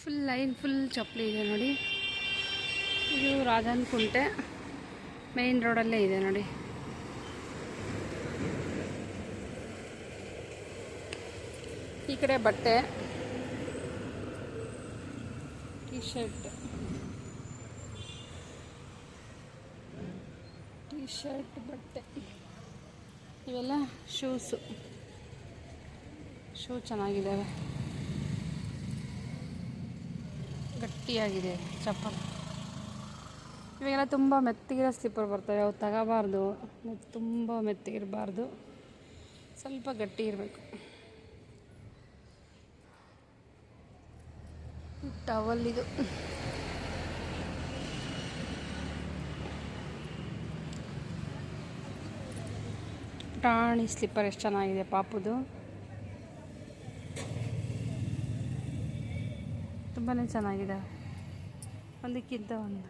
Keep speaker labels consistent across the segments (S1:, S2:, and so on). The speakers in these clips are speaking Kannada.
S1: ಫುಲ್ ಲೈನ್ ಫುಲ್ ಚಪ್ಪಲಿ ಇದೆ ನೋಡಿ. ಇದು ರಾಜನ್ ಕುಂಟೆ. ಮೇನ್ ರೋಡಲ್ಲೇ ಇದೆ ನೋಡಿ. ಈ ಕಡೆ ಬಟ್ಟೆ. ಟಿ ಶರ್ಟ್ ಟಿ ಶರ್ಟ್ ಬಟ್ಟೆ. ಇವೆಲ್ಲ ಶೂಸು ಶೂ ಚೆನ್ನಾಗಿದ್ದಾವೆ. ಗಟ್ಟಿಯಾಗಿದೆ ಚಪ್ಪಲ್. ಇವಾಗೆಲ್ಲ ತುಂಬ ಮೆತ್ತಗಿರೋ ಸ್ಲಿಪ್ಪರ್ ಬರ್ತವೆ ಅವು ತಗೋಬಾರ್ದು ತುಂಬ ಮೆತ್ತಗಿರಬಾರ್ದು. ಸ್ವಲ್ಪ ಗಟ್ಟಿ ಇರಬೇಕು. ಟವಲ್ ಇದು. ಪುಟಾಣಿ ಸ್ಲಿಪ್ಪರ್ ಎಷ್ಟು ಚೆನ್ನಾಗಿದೆ ಪಾಪುದು. ತುಂಬಾ ಚೆನ್ನಾಗಿದೆ. ಒಂದಕ್ಕಿಂತ ಒಂದು.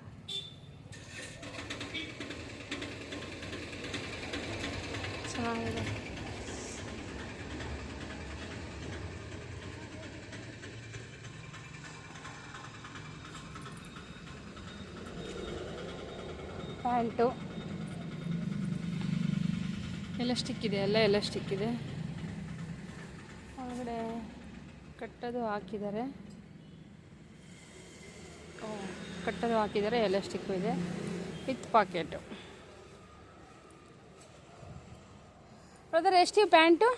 S1: ಚೆನ್ನಾಗಿದೆ. ಪ್ಯಾಂಟು. ಎಲಾಸ್ಟಿಕ್ ಇದೆ ಎಲ್ಲ ಎಲಾಸ್ಟಿಕ್ ಇದೆ. ಒಳಗಡೆ ಕಟ್ಟೋದು ಹಾಕಿದ್ದಾರೆ ಓ, ಕಟ್ಟೋದು ಹಾಕಿದ್ದಾರೆ ಎಲಾಸ್ಟಿಕ್ಕು ಇದೆ. With pocket. ಬ್ರದರ್, ಎಷ್ಟು ಪ್ಯಾಂಟು?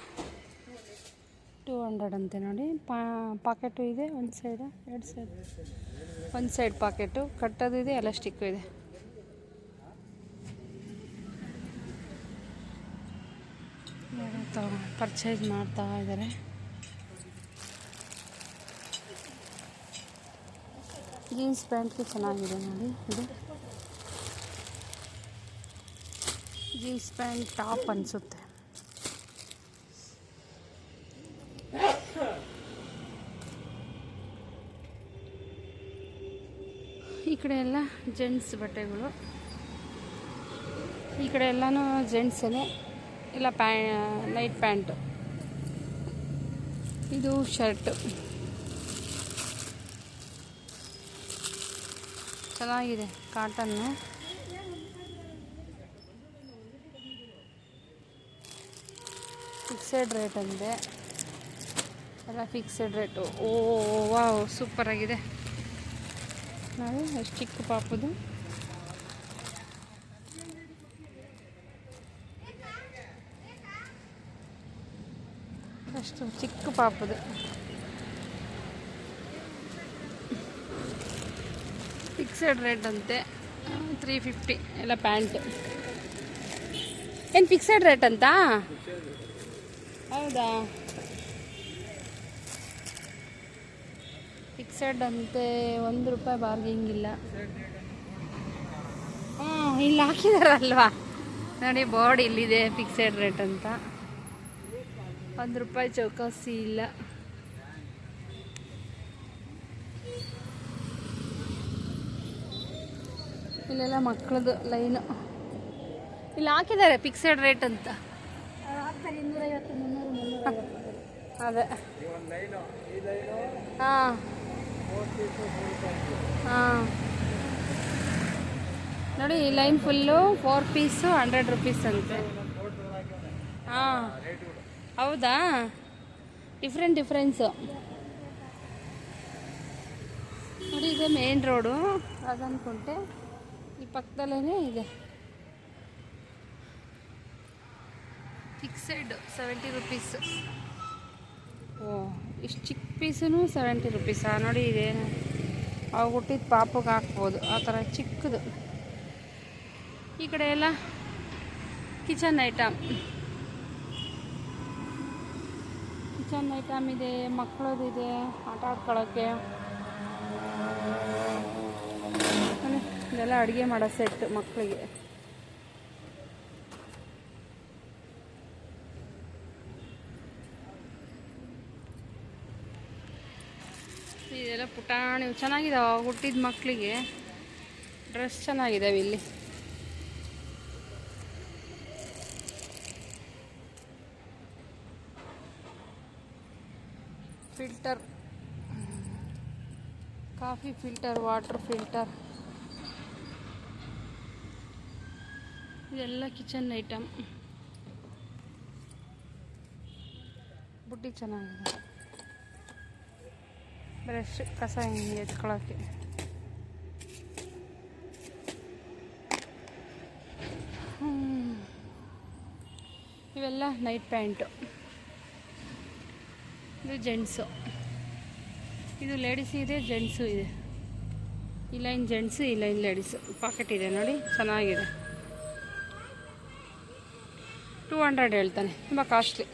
S1: ಟೂ ಹಂಡ್ರೆಡ್ ಅಂತೆ ನೋಡಿ. ಪಾ, ಪಾಕೆಟು ಇದೆ, ಒಂದು ಸೈಡ, ಎರಡು ಸೈಡ್. ಒಂದು ಸೈಡ್ ಪಾಕೆಟು, ಕಟ್ಟೋದು ಇದೆ, ಎಲಾಸ್ಟಿಕ್ಕು ಇದೆ. ಪರ್ಚೇಸ್ ಮಾಡ್ತಾ ಇದ್ದಾರೆ ಜೀನ್ಸ್ ಪ್ಯಾಂಟ್ಗೆ ಚೆನ್ನಾಗಿದೆ ನೋಡಿ. ಇದು ಜೀನ್ಸ್ ಪ್ಯಾಂಟ್ ಟಾಪ್ ಅನಿಸುತ್ತೆ. ಈ ಕಡೆ ಎಲ್ಲ ಜೆಂಟ್ಸ್ ಬಟ್ಟೆಗಳು. ಈ ಕಡೆ ಎಲ್ಲನೂ ಜೆಂಟ್ಸೇ ಇಲ್ಲ ಪ್ಯಾ, ನೈಟ್ ಪ್ಯಾಂಟು. ಇದು ಶರ್ಟ್. ಚೆನ್ನಾಗಿದೆ ಕಾಟನ್ನು. ಫಿಕ್ಸೆಡ್ ರೇಟ್ ಅಂದೆ ಎಲ್ಲ ಫಿಕ್ಸೆಡ್ ರೇಟು ಓ ವಾವ್ ಸೂಪರಾಗಿದೆ ನಾವು ಎಷ್ಟು ಚಿಕ್ಕ ಪಾಪದು. ಅಷ್ಟು ಚಿಕ್ಕ ಪಾಪದು. ಫಿಕ್ಸೆಡ್ ರೇಟ್ ಅಂತೆ. ತ್ರೀ ಫಿಫ್ಟಿ ಎಲ್ಲ ಪ್ಯಾಂಟ್. ಏನು ಫಿಕ್ಸೆಡ್ ರೇಟ್ ಅಂತ? ಹೌದಾ? ಫಿಕ್ಸೆಡ್ ಅಂತೆ, ಒಂದು ರೂಪಾಯಿ ಬಾರ್ಗಿಂಗ್ ಇಲ್ಲ. ಹ್ಞೂ ಇಲ್ಲಿ ಹಾಕಿದಾರಲ್ವಾ? ನೋಡಿ ಬೋರ್ಡ್ ಇಲ್ಲಿದೆ ಫಿಕ್ಸೆಡ್ ರೇಟ್ ಅಂತ. ಒಂದು ರೂಪಾಯಿ ಚೌಕಾಸಿ ಇಲ್ಲ. ಇಲ್ಲೆಲ್ಲ ಮಕ್ಕಳದು ಲೈನು. ಇಲ್ಲಿ ಹಾಕಿದ್ದಾರೆ ಫಿಕ್ಸೆಡ್ ರೇಟ್ ಅಂತ. ಅದೇ. ಹಾಂ. ಹಾಂ. ನೋಡಿ ಈ line full four piece hundred rupees ಅಂತೆ. ಹಾಂ. ಹೌದಾ? ಡಿಫ್ರೆಂಟ್ ಡಿಫ್ರೆನ್ಸು ನೋಡಿ ಇದು ಮೇನ್ ರೋಡು ಅದನ್ಕೊಂಡೆ ಪಕ್ಕದಲ್ಲೇ ಇದೆ. ಫಿಕ್ಸೆಡ್ ಸೆವೆಂಟಿ ರುಪೀಸ್ ಓ ಇಷ್ಟು ಚಿಕ್ಕ ಪೀಸೂ ಸೆವೆಂಟಿ ರುಪೀಸಾ ನೋಡಿ ಇದೇನು ಅವು ಹುಟ್ಟಿದ ಪಾಪಗೆ ಹಾಕ್ಬೋದು. ಆ ಥರ ಚಿಕ್ಕದು. ಈ ಕಡೆ ಎಲ್ಲ ಕಿಚನ್ ಐಟಮ್ ಕಿಚನ್ ಐಟಮ್ ಇದೆ ಮಕ್ಕಳದಿದೆ ಆಟ ಆಡ್ಕೊಳ್ಳೋಕ್ಕೆ ಇದೆಲ್ಲ ಅಡುಗೆ ಮಾಡೋ ಸೆಟ್ ಮಕ್ಕಳಿಗೆ ಇದೆಲ್ಲ ಪುಟಾಣಿ, ಚೆನ್ನಾಗಿದಾವೆ ಹುಟ್ಟಿದ ಮಕ್ಕಳಿಗೆ ಡ್ರೆಸ್ ಚೆನ್ನಾಗಿದ್ದಾವೆ ಇಲ್ಲಿ. Filter coffee filter water filter ಇದೆಲ್ಲ ಕಿಚನ್ ಐಟಮ್ ಬುಟ್ಟಿ ಚೆನ್ನಾಗಿದೆ. ಬ್ರಷ್ ಕಸ ಹಿಂಗೆ ಎತ್ಕೊಳ್ಳೋಕ್ಕೆ ಇವೆಲ್ಲ ನೈಟ್ ಪ್ಯಾಂಟು ಇದು ಜೆಂಟ್ಸು ಇದು ಲೇಡೀಸು ಇದೆ ಜೆಂಟ್ಸು ಇದೆ. ಈ ಲೈನ್ ಜೆಂಟ್ಸು ಈ ಲೈನ್ ಲೇಡೀಸು ಪಾಕೆಟ್ ಇದೆ ನೋಡಿ, ಚೆನ್ನಾಗಿದೆ. ಟೂ ಹಂಡ್ರೆಡ್ ಹೇಳ್ತಾನೆ, ತುಂಬ ಕಾಸ್ಟ್ಲಿ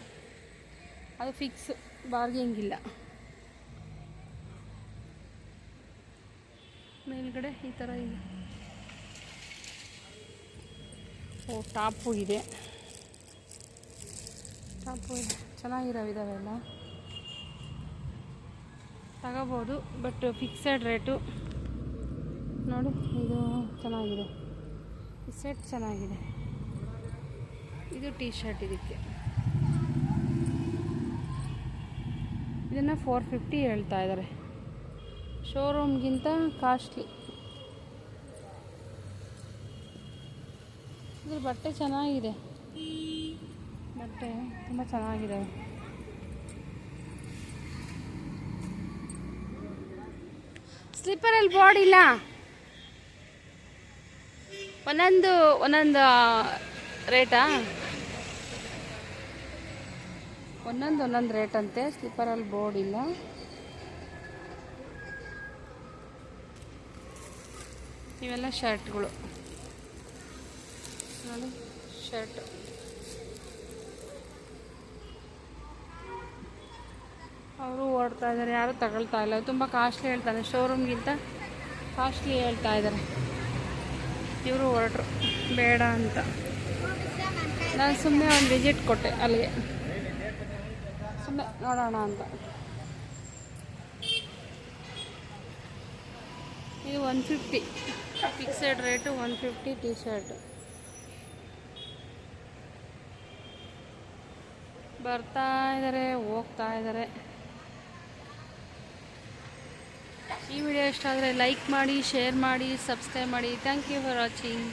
S1: ಅದು ಫಿಕ್ಸ್ ಬಾರ್ಗಿಂಗ್ ಇಲ್ಲ ಮೇಲ್ಗಡೆ ಈ ಥರ ಇದೆ. ಓ, ಟಾಪು ಇದೆ. ಟಾಪು ಇದೆ. ಚೆನ್ನಾಗಿರೋವಿದಾವೆ ಎಲ್ಲ. ತಗೋಬೋದು ಬಟ್ ಫಿಕ್ಸೆಡ್ ರೇಟು ನೋಡಿ, ಇದು ಚೆನ್ನಾಗಿದೆ. ಈ ಸೆಟ್ ಚೆನ್ನಾಗಿದೆ. ಇದು ಟೀ ಶರ್ಟ್ ಇದಕ್ಕೆ. ಇದನ್ನು ಫೋರ್ ಫಿಫ್ಟಿ ಹೇಳ್ತಾ ಇದ್ದಾರೆ ಶೋರೂಮ್ಗಿಂತ ಕಾಸ್ಟ್ಲಿ ಇದ್ರ ಬಟ್ಟೆ ಚೆನ್ನಾಗಿದೆ. ಬಟ್ಟೆ ತುಂಬ ಚೆನ್ನಾಗಿದೆ. ಸ್ಲಿಪ್ಪರಲ್ಲಿ ಬಾಡಿ ಇಲ್ಲ. ಒಂದೊಂದು ಒಂದೊಂದು ರೇಟಾ ಒಂದೊಂದು ಒಂದೊಂದು ರೇಟ್ ಅಂತೆ. ಸ್ಲಿಪ್ಪರಲ್ಲಿ ಬೋರ್ಡ್ ಇಲ್ಲ. ಇವೆಲ್ಲ ಶರ್ಟ್ಗಳು ನೋಡಿ ಶರ್ಟ್ ಅವರು ಓಡ್ತಾ ಇದ್ದಾರೆ, ಯಾರು ತಗೊಳ್ತಾ ಇಲ್ಲ. ತುಂಬ ಕಾಸ್ಟ್ಲಿ ಹೇಳ್ತಾರೆ. ಶೋರೂಮ್ಗಿಂತ ಕಾಸ್ಟ್ಲಿ ಹೇಳ್ತಾ ಇದ್ದಾರೆ. ಇವರು ಹೊರಟ್ರು ಬೇಡ ಅಂತ. ನಾನು ಸುಮ್ಮನೆ ಒಂದು ವಿಸಿಟ್ ಕೊಟ್ಟೆ ಅಲ್ಲಿಗೆ. ಸುಮ್ಮನೆ ನೋಡೋಣ ಅಂತ. ಇದು one fifty fixed rate one fifty T shirt ಬರ್ತಾ ಇದ್ದಾರೆ ಹೋಗ್ತಾ ಇದ್ದಾರೆ ಈ ವಿಡಿಯೋ ಇಷ್ಟ ಆದರೆ ಲೈಕ್ ಮಾಡಿ ಶೇರ್ ಮಾಡಿ ಸಬ್ಸ್ಕ್ರೈಬ್ ಮಾಡಿ. Thank you for watching